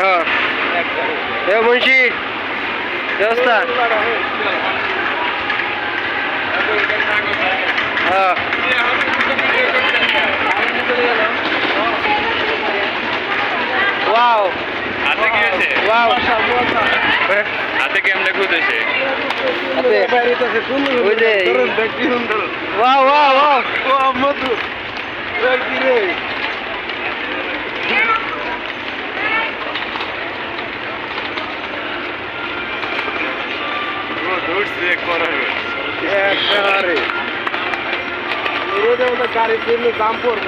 হ্যাঁ। এ মুন্সি ব্যবস্থা হ্যাঁ। ওয়াও। হাতে কি আছে? ওয়াও। হাতে কেমনে খুঁজেছে? ওই যে ওয়াও ওয়াও ওয়াও। ধরছে করার গাড়ি কিনলে দাম পড়ব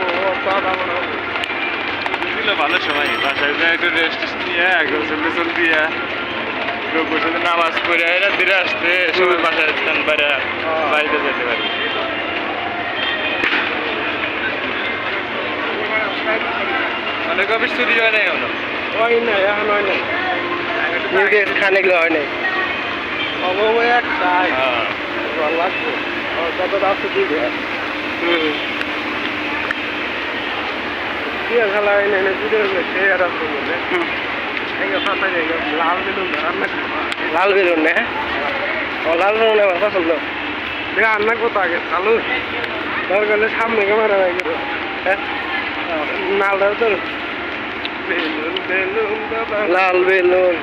ছিল ভালো সময় বাসায় যায় একটু রেস্ট নিয়ে টোসল দিয়ে সাথে নামাজ পড়ে এরা ধীরে আসতে সবাই বাসায় স্থান বাইরে বাড়িতে যেতে পারি। অনেক অফিস ছুটি হয় নাই এখনও? হয় না এখন হয় না খানিকগুলো হয় নাই। হ্যাঁ ভালো লাগছে কত রাস্তা দিবে দিয়ে খেলা হয় না দিতে হবে সে আর আসবে বলে লাল বেলুন লাল বেলুন না ও লাল বেলুন আমার পছন্দ রান্না কত আগে চালু দরকার হলে সামনে ক্যামেরা হ্যাঁ নাল দাও তো বেলুন বেলুন লাল বেলুন